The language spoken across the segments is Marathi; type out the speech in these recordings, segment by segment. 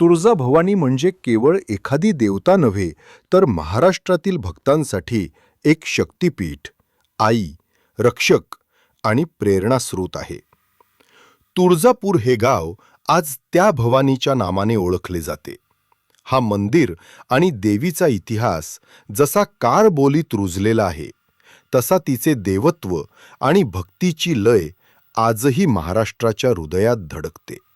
तुळजाभवानी म्हणजे केवळ एखादी देवता नव्हे तर महाराष्ट्रातील भक्तांसाठी एक शक्तिपीठ आई रक्षक आणि प्रेरणास्रोत आहे. तुळजापूर हे गाव आज त्या भवानीच्या नामाने ओळखले जाते. हा मंदिर आणि देवीचा इतिहास जसा कार बोलीत रुजलेला आहे तसा तिचे देवत्व आणि भक्तीची लय आजही महाराष्ट्राच्या हृदयात धडकते.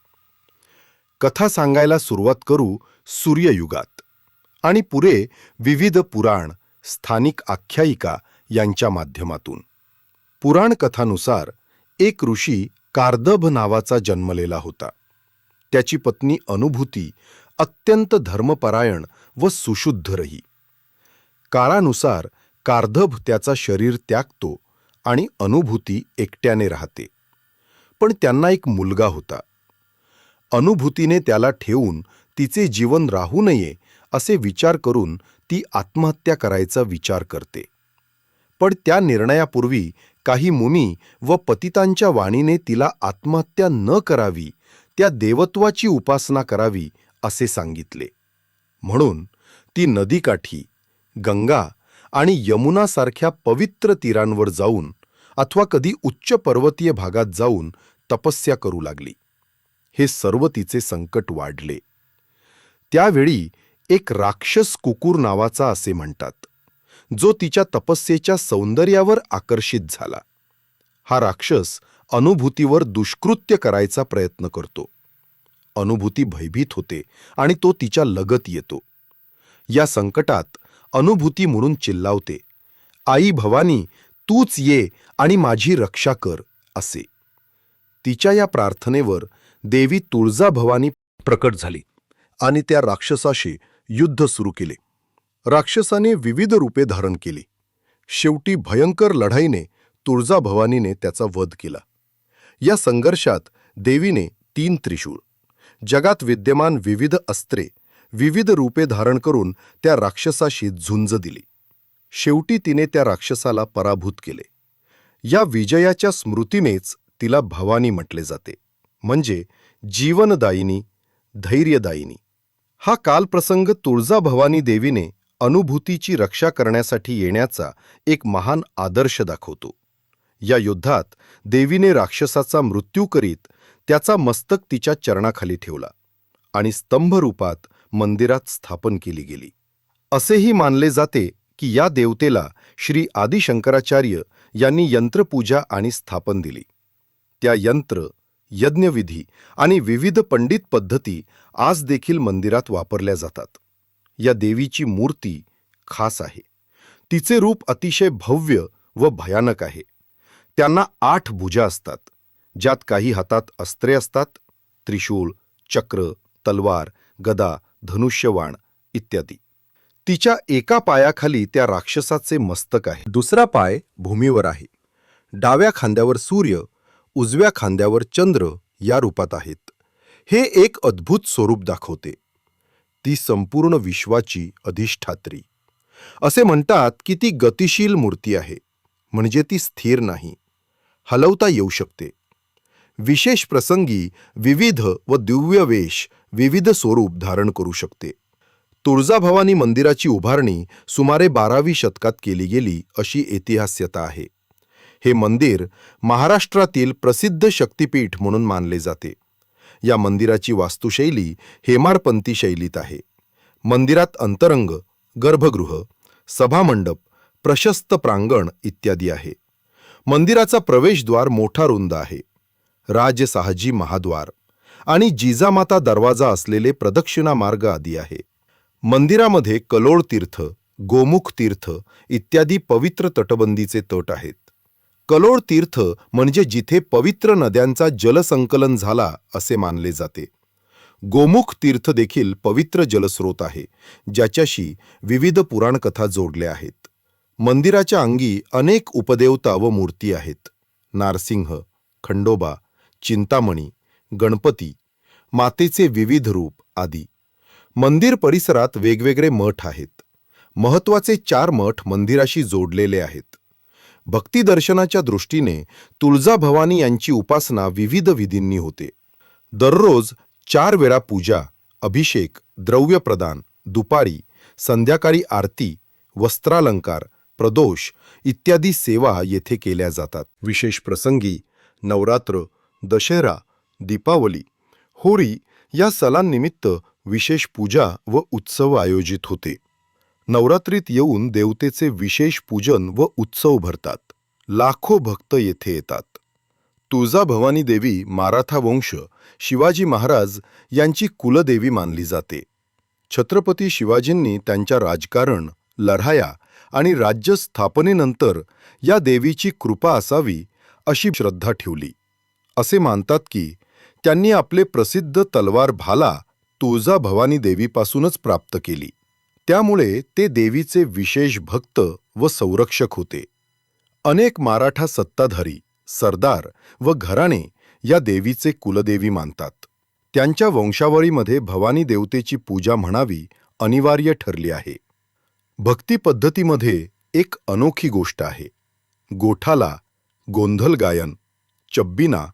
कथा सांगायला सुरुवात करू सूर्ययुगात. आणि पुरे विविध पुराण स्थानिक आख्यायिका यांच्या माध्यमातून. पुराण कथानुसार एक ऋषी कार्दभ नावाचा जन्मलेला होता. त्याची पत्नी अनुभूती अत्यंत धर्मपरायण व सुशुद्ध रही. काळानुसार कार्दभ त्याचा शरीर त्यागतो आणि अनुभूती एकट्याने राहते. पण त्यांना एक मुलगा होता. अनुभूतीने त्याला ठेवून तिचे जीवन राहू नये असे विचार करून ती आत्महत्या करायचा विचार करते. पण त्या निर्णयापूर्वी काही मुनी व पतितांच्या वाणीने तिला आत्महत्या न करावी त्या देवत्वाची उपासना करावी असे सांगितले. म्हणून ती नदीकाठी गंगा आणि यमुनासारख्या पवित्र तीरांवर जाऊन अथवा कधी उच्च पर्वतीय भागात जाऊन तपस्या करू लागली. हे सर्व तिचे संकट वाढले. त्यावेळी एक राक्षस कुकूर नावाचा असे म्हणतात जो तिच्या तपस्येच्या सौंदर्यावर आकर्षित झाला. हा राक्षस अनुभूतीवर दुष्कृत्य करायचा प्रयत्न करतो. अनुभूती भयभीत होते आणि तो तिच्या लगत येतो. या संकटात अनुभूती म्हणून चिल्लावते आई भवानी तूच ये आणि माझी रक्षा कर असे. तिच्या या प्रार्थनेवर देवी तुळजाभवानी प्रकट झाली आणि त्या राक्षसाशी युद्ध सुरू केले. राक्षसाने विविध रूपे धारण केली. शेवटी भयंकर लढाईने तुळजाभवानीने त्याचा वध केला. या संघर्षात देवीने तीन त्रिशूळ जगात विद्यमान विविध अस्त्रे विविध रूपे धारण करून त्या राक्षसाशी झुंज दिली. शेवटी तिने त्या राक्षसाला पराभूत केले. या विजयाच्या स्मृतीनेच तिला भवानी म्हटले जाते. म्हणजे जीवनदायिनी धैर्यदायिनी. हा कालप्रसंग तुळजाभवानी देवीने अनुभूतीची रक्षा करण्यासाठी येण्याचा एक महान आदर्श दाखवतो. या युद्धात देवीने राक्षसाचा मृत्यू करीत त्याचा मस्तक तिच्या चरणाखाली ठेवला आणि स्तंभरूपात मंदिरात स्थापन केली गेली. असेही मानले जाते की या देवतेला श्री आदिशंकराचार्य यांनी यंत्रपूजा आणि स्थापन दिली. त्या यंत्र यज्ञविधी आणि विविध पंडित पद्धती आज देखील मंदिरात वापरल्या जातात. या देवीची मूर्ती खास आहे. तिचे रूप अतिशय भव्य व भयानक आहे. त्यांना आठ भुजा असतात ज्यात काही हातात अस्त्रे असतात त्रिशूळ चक्र तलवार गदा धनुष्यवाण इत्यादी. तिच्या एका पायाखाली त्या राक्षसाचे मस्तक आहे. दुसरा पाय भूमीवर आहे. डाव्या खांद्यावर सूर्य उजव्या खांद्यावर चंद्र या रूपात आहेत. हे एक अद्भुत स्वरूप दाखवते. ती संपूर्ण विश्वाची अधिष्ठात्री. असे म्हणतात की ती गतिशील मूर्ती आहे म्हणजे ती स्थिर नाही. हलवता येऊ शकते. विशेष प्रसंगी विविध व दिव्य वेश विविध स्वरूप धारण करू शकते. तुळजाभवानी मंदिराची उभारणी सुमारे बारावी शतकात केली गेली अशी ऐतिहास्यता आहे. हे मंदिर महाराष्ट्रातील प्रसिद्ध शक्तिपीठ म्हणून मानले जाते. या मंदिराची वास्तुशैली हेमाडपंथी शैलीत आहे. मंदिरात अंतरंग गर्भगृह सभामंडप प्रशस्त प्रांगण इत्यादी आहे. मंदिराचा प्रवेशद्वार मोठा रुंद आहे. राजसाहजी महाद्वार आणि जिजामाता दरवाजा असलेले प्रदक्षिणा मार्ग आदी आहे. मंदिरामध्ये कलोळ तीर्थ गोमुख तीर्थ इत्यादी पवित्र तटबंदीचे तट आहेत. कलोळ तीर्थ म्हणजे जिथे पवित्र नद्यांचा जलसंकलन झाला असे मानले जाते. गोमुख तीर्थ देखील पवित्र जलस्रोत आहे ज्याच्याशी विविध पुराणकथा जोडल्या आहेत. मंदिराच्या अंगी अनेक उपदेवता व मूर्ती आहेत. नारसिंह खंडोबा चिंतामणी गणपती मातेचे विविध रूप आदी. मंदिर परिसरात वेगवेगळे मठ आहेत. महत्त्वाचे चार मठ मंदिराशी जोडलेले आहेत. भक्तिदर्शनाच्या दृष्टीने तुळजाभवानी यांची उपासना विविध विधींनी होते. दररोज चार वेळा पूजा अभिषेक द्रव्यप्रदान दुपारी संध्याकाळी आरती वस्त्रालंकार प्रदोष इत्यादी सेवा येथे केल्या जातात. विशेष प्रसंगी नवरात्र दशहरा दीपावली होळी या सणांनिमित्त विशेष पूजा व उत्सव आयोजित होते. नवरात्रीत येऊन देवतेचे विशेष पूजन व उत्सव भरतात. लाखो भक्त येथे येतात. तुळजाभवानी देवी माराथा वंश शिवाजी महाराज यांची कुलदेवी मानली जाते. छत्रपती शिवाजींनी त्यांच्या राजकारण लढाया आणि राज्य स्थापनेनंतर या देवीची कृपा असावी अशी श्रद्धा ठेवली. असे मानतात की त्यांनी आपले प्रसिद्ध तलवार भाला तुळजाभवानी देवीपासूनच प्राप्त केली. त्यामुळे ते देवीचे विशेष भक्त व संरक्षक होते. अनेक मराठा सत्ताधारी सरदार व घराणे या देवीचे कुलदेवी मानतात. त्यांच्या वंशावळीमध्ये भवानी देवतेची पूजा म्हणावी अनिवार्य ठरली आहे. भक्ती पद्धतीमध्ये एक अनोखी गोष्ट आहे. गोठाला गोंधल गायन चब्बिना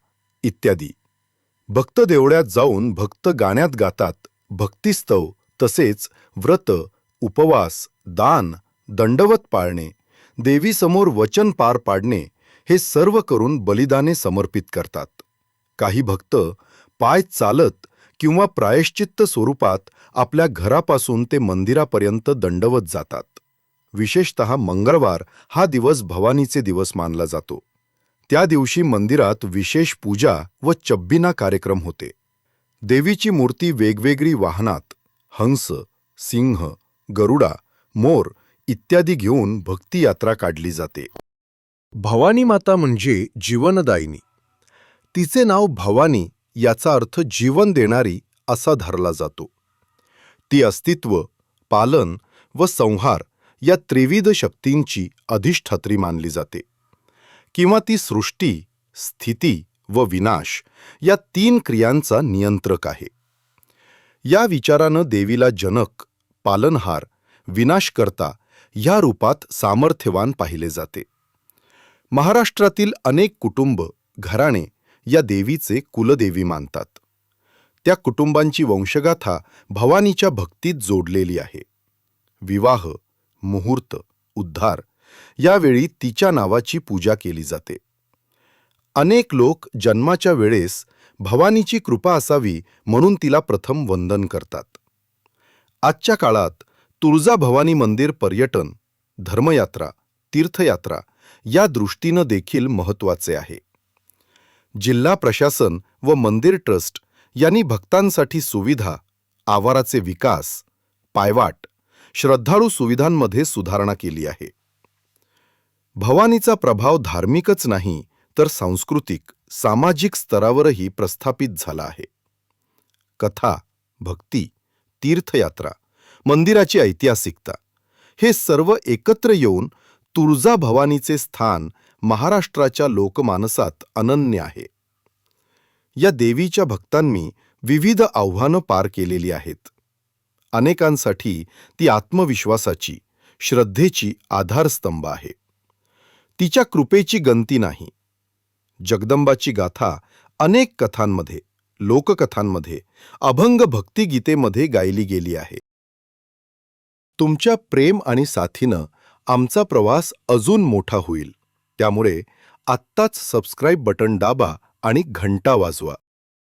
इत्यादी. भक्त देवळ्यात जाऊन भक्त गाण्यात गातात भक्तिस्तव तसेच व्रत उपवास दान दंडवत पाळणे देवीसमोर वचन पार पाडणे हे सर्व करून बलिदाने समर्पित करतात. काही भक्त पाय चालत किंवा प्रायश्चित्त स्वरूपात आपल्या घरापासून ते मंदिरापर्यंत दंडवत जातात. विशेषत मंगळवार हा दिवस भवानीचे दिवस मानला जातो. त्या दिवशी मंदिरात विशेष पूजा व चब्बिना कार्यक्रम होते. देवीची मूर्ती वेगवेगळी वाहनात हंस सिंह गरुडा मोर इत्यादी घेऊन भक्ती यात्रा काढली जाते. भवानी माता म्हणजे जीवनदायिनी. तिचे नाव भवानी याचा अर्थ जीवन देणारी असा धरला जातो. ती अस्तित्व पालन व संहार या त्रिविध शक्तींची अधिष्ठात्री मानली जाते. किंवा ती सृष्टी स्थिती व विनाश या तीन क्रियांचा नियंत्रक आहे. या विचारानं देवीला जनक पालनहार विनाशकर्ता ह्या रूपात सामर्थ्यवान पाहिले जाते. महाराष्ट्रातील अनेक कुटुंब घराणे या देवीचे कुलदेवी मानतात. त्या कुटुंबांची वंशगाथा भवानीच्या भक्तीत जोडलेली आहे. विवाह मुहूर्त उद्धार यावेळी तिच्या नावाची पूजा केली जाते. अनेक लोक जन्माच्या वेळेस भवानीची कृपा असावी म्हणून तिला प्रथम वंदन करतात. आजच्या काळात तुळजाभवानी मंदिर पर्यटन धर्मयात्रा तीर्थयात्रा या दृष्टीनं देखील महत्त्वाचे आहे. जिल्हा प्रशासन व मंदिर ट्रस्ट यांनी भक्तांसाठी सुविधा आवाराचे विकास पायवाट श्रद्धाळू सुविधांमध्ये सुधारणा केली आहे. भवानीचा प्रभाव धार्मिकच नाही तर सांस्कृतिक सामाजिक स्तरावरही प्रस्थापित झाला आहे. कथा भक्ती तीर्थयात्रा मंदिराची ऐतिहासिकता हे सर्व एकत्र येऊन तुळजा भवानीचे स्थान महाराष्ट्राच्या लोकमानसात अनन्य आहे. या देवीच्या भक्तांनी विविध आव्हानं पार केलेली आहेत. अनेकांसाठी ती आत्मविश्वासाची श्रद्धेची आधारस्तंभ आहे. तिच्या कृपेची गंती नाही. जगदंबाची गाथा अनेक कथांमध्ये लोककथांमध्ये अभंग भक्तिगीतेमध्ये गायली गेली आहे. तुमच्या प्रेम आणि साथीनं आमचा प्रवास अजून मोठा होईल. त्यामुळे आत्ताच सबस्क्राईब बटन दाबा आणि घंटा वाजवा.